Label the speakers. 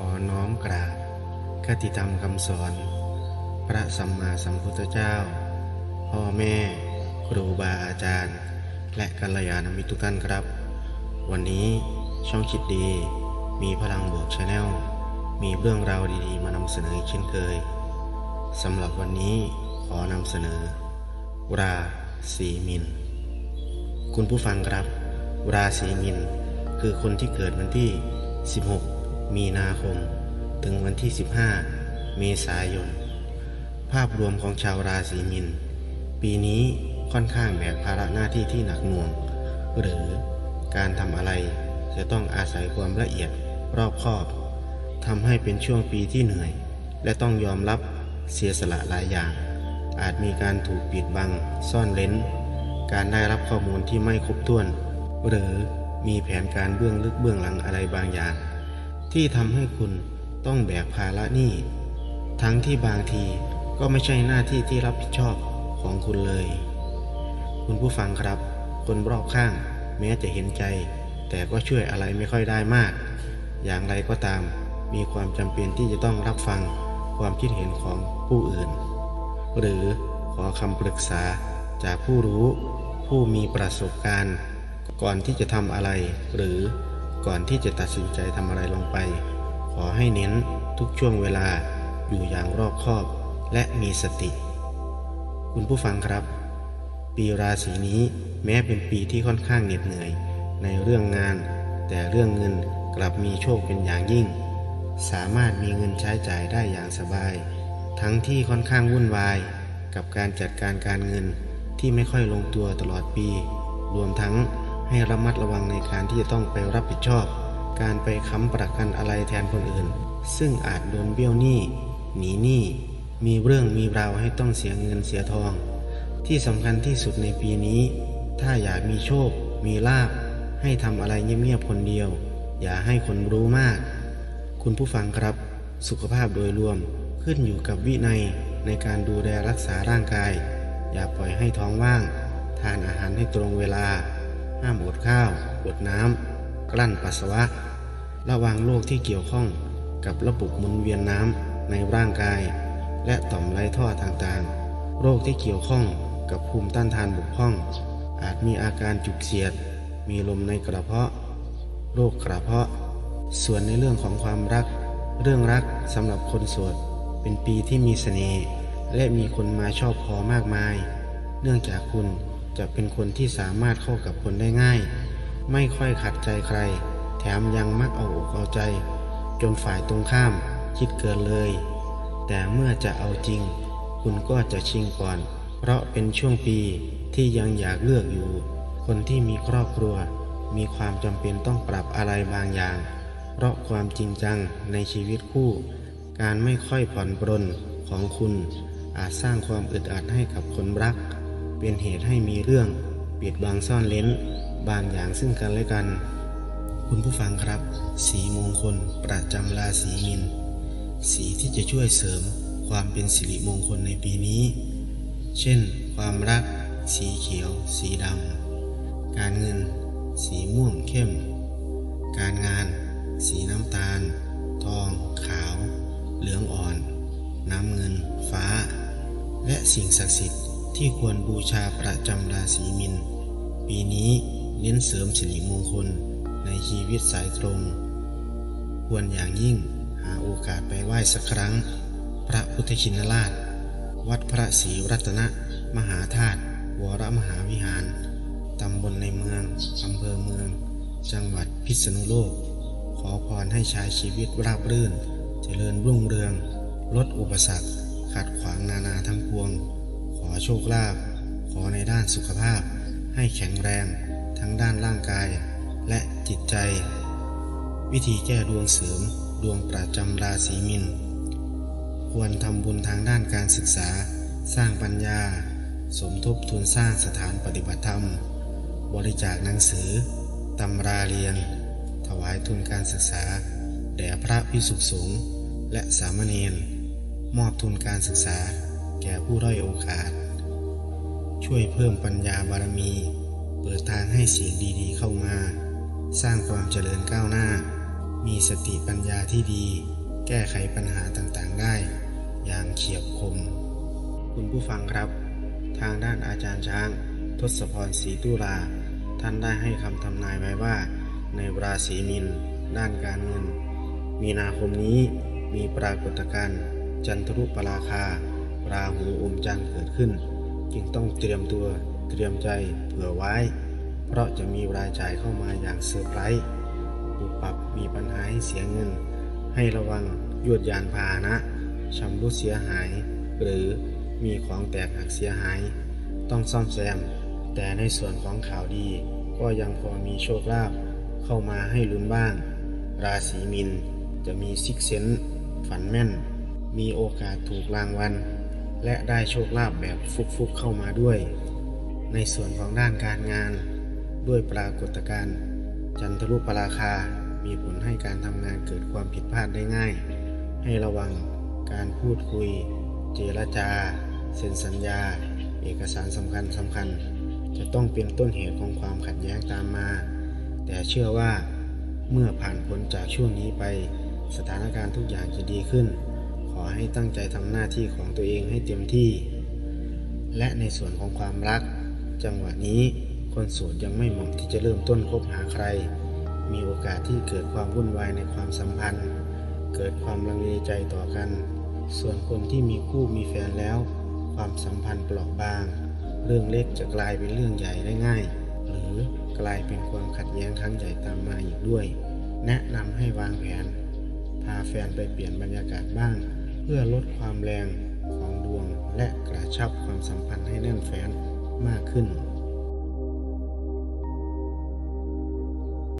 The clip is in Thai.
Speaker 1: อน้อมกราบคติธรรมคำสอน พระสัมมาสัมพุทธเจ้า พ่อแม่ ครูบาอาจารย์ และกัลยาณมิตรทุกท่านครับ วันนี้ช่องคิดดี มีพลังบวกชาแนลมีเรื่องราวดีๆ มานำเสนออีกเช่นเคยสำหรับวันนี้ขอนำเสนอ ราศีมิน คุณผู้ฟังครับ ราศีมิน คือคนที่เกิดวันที่ 16 มีนาคม ถึงวันที่ 15 เมษายน ภาพรวมของชาวราศีมินปีนี้ค่อนข้างแบกภาระหน้าที่ที่หนักหน่วง หรือการทำอะไรจะต้องอาศัยความละเอียดรอบคอบทำให้เป็นช่วงปีที่เหนื่อย และต้องยอมรับเสียสละหลายอย่าง อาจมีการถูกปิดบัง ซ่อนเล้น การได้รับข้อมูลที่ไม่ครบถ้วน หรือมีแผนการเบื้องลึกเบื้องหลังอะไรบางอย่าง ที่ทำให้คุณต้องแบกภาระหนี้ ทั้งที่บางทีก็ไม่ใช่หน้าที่ที่รับผิดชอบของคุณเลย คุณผู้ฟังครับ คนรอบข้างแม้จะเห็นใจ แต่ก็ช่วยอะไรไม่ค่อยได้มาก อย่างไรก็ตาม มีความจำเป็นที่จะต้องรับฟังความคิดเห็นของผู้อื่น หรือขอคำปรึกษาจากผู้รู้ ผู้มีประสบการณ์ ก่อนที่จะทำอะไร หรือ ก่อนที่จะตัดสินใจทำอะไรลงไป ขอให้เน้นทุกช่วงเวลาอยู่อย่างรอบคอบและมีสติ คุณผู้ฟังครับ ปีราศีนี้แม้เป็นปีที่ค่อนข้างเหน็ดเหนื่อยในเรื่องงาน แต่เรื่องเงินกลับมีโชคเป็นอย่างยิ่ง สามารถมีเงินใช้จ่ายได้อย่างสบาย ทั้งที่ค่อนข้างวุ่นวาย กับการจัดการการเงินที่ไม่ค่อยลงตัวตลอดปี รวมทั้ง ให้ระมัดระวังในการที่จะต้องไปรับผิดชอบ การไปค้ำประกันอะไรแทนคนอื่น ซึ่งอาจโดนเบี้ยวหนี้หนีหนี้มีเรื่องมีราวให้ต้องเสียเงินเสียทอง ที่สำคัญที่สุดในปีนี้ ถ้าอยากมีโชค มีลาบให้ทำอะไรเงียบๆคนเดียว อย่าให้คนรู้มาก คุณผู้ฟังครับ สุขภาพโดยรวมขึ้นอยู่กับวินัยในการดูแลรักษาร่างกาย อย่าปล่อยให้ท้องว่าง ทานอาหารให้ตรงเวลา ห้ามอดข้าว อดน้ำ กลั้นปัสสาวะ ระวังโรคที่เกี่ยวข้องกับระบบหมุนเวียนน้ำในร่างกาย และต่อมไรท่อต่างๆ โรคที่เกี่ยวข้องกับภูมิต้านทานบกพร่อง อาจมีอาการจุกเสียด มีลมในกระเพาะ โรคกระเพาะ ส่วนในเรื่องของความรัก เรื่องรักสำหรับคนโสดเป็นปีที่มีเสน่ห์และมีคนมาชอบพอมากมาย เนื่องจากคุณ จะเป็นคนที่สามารถเข้ากับคนได้ง่าย ไม่ค่อยขัดใจใคร แถมยังมักเอาอกเอาใจ จนฝ่ายตรงข้ามคิดเกินเลย แต่เมื่อจะเอาจริง คุณก็จะชิงก่อน เพราะเป็นช่วงปีที่ยังอยากเลือกอยู่ คนที่มีครอบครัว มีความจำเป็นต้องปรับอะไรบางอย่าง เพราะความจริงจังในชีวิตคู่ การไม่ค่อยผ่อนปรนของคุณอาจสร้างความอึดอัดให้กับคนรัก เป็นเหตุให้มีเรื่องปิดบังซ่อนเล้น บางอย่างซึ่งกันและกัน คุณผู้ฟังครับ สีมงคลประจำราศีมินสีที่จะช่วยเสริมความเป็นสิริมงคลในปีนี้ เช่น ความรัก สีเขียว สีดำ การเงิน สีม่วงเข้ม การงาน สีน้ำตาล ทอง ขาว เหลืองอ่อน น้ำเงิน ฟ้า และสิ่งศักดิ์สิทธิ์ ที่ควรบูชาประจำราศีมิน ปีนี้เน้นเสริมสิริมงคลในชีวิตสายตรง ควรอย่างยิ่งหาโอกาสไปไหว้สักครั้ง พระพุทธชินราช วัดพระศรีรัตนมหาธาตุวรมหาวิหาร ตำบลในเมือง อำเภอเมือง จังหวัดพิษณุโลก ขอพรให้ใช้ชีวิตราบรื่น เจริญรุ่งเรือง ลดอุปสรรค ขัดขวางนานาทั้งปวง อโชคลาภขอในด้านสุขภาพ ให้แข็งแรงทั้งด้านร่างกาย และจิตใจ วิธีแก้ดวงเสริมดวงประจำราศีมิน ควรทำบุญทางด้านการศึกษา สร้างปัญญา สมทบทุนสร้างสถานปฏิบัติธรรม บริจาคหนังสือตำราเรียน ถวายทุนการศึกษา แด่พระพิสุสงฆ์และสามเณรมอบทุนการศึกษา แก่ผู้ด้อยโอกาส ช่วยเพิ่มปัญญาบารมี เปิดทางให้สิ่งดีๆเข้ามา สร้างความเจริญก้าวหน้า มีสติปัญญาที่ดี แก้ไขปัญหาต่างๆได้ อย่างเฉียบคม คุณผู้ฟังครับ ทางด้านอาจารย์ช้าง ทศพรศรีตุลา ท่านได้ให้คำทำนายไว้ว่า ในราศีมินด้านการเงิน มีนาคมนี้มีปรากฏการณ์จันทรุปราคา ราหูอมจันทร์เกิดขึ้น จึงต้องเตรียมตัวเตรียมใจเผื่อไว้ เพราะจะมีรายจ่ายเข้ามาอย่างเซอร์ไพรส์ปุบปับมีปัญหาให้เสียเงิน ให้ระวังยวดยานพาหนะชำรุดเสียหาย หรือมีของแตกหักเสียหาย ต้องซ่อมแซม แต่ในส่วนของข่าวดี ก็ยังพอมีโชคลาภเข้ามาให้ลุ้นบ้าง ราศีมินจะมีซิกเซนฝันแม่น มีโอกาสถูกรางวัล และได้โชคลาภแบบฟุกๆเข้ามาด้วย ในส่วนของด้านการงาน ด้วยปรากฏการณ์จันทรุปราคา มีผลให้การทำงานเกิดความผิดพลาดได้ง่าย ให้ระวังการพูดคุย เจรจา เซ็นสัญญา เอกสารสำคัญสำคัญ จะต้องเป็นต้นเหตุของความขัดแย้งตามมา แต่เชื่อว่าเมื่อผ่านพ้นจากช่วงนี้ไป สถานการณ์ทุกอย่างจะดีขึ้น ขอให้ตั้งใจทำหน้าที่ของตัวเองให้เต็มที่ และในส่วนของความรัก จังหวะนี้คนโสดยังไม่เหมาะที่จะเริ่มต้นคบหาใคร มีโอกาสที่เกิดความวุ่นวายในความสัมพันธ์ เกิดความลังเลใจต่อกัน ส่วนคนที่มีคู่มีแฟนแล้ว ความสัมพันธ์เปราะบาง เรื่องเล็กจะกลายเป็นเรื่องใหญ่ได้ง่าย หรือกลายเป็นความขัดแย้งครั้งใหญ่ตามมาอีกด้วย แนะนำให้วางแผน พาแฟนไปเปลี่ยนบรรยากาศบ้าง เพื่อลดความแรงของดวงและกระชับความสัมพันธ์ให้แน่นแฟ้นมากขึ้น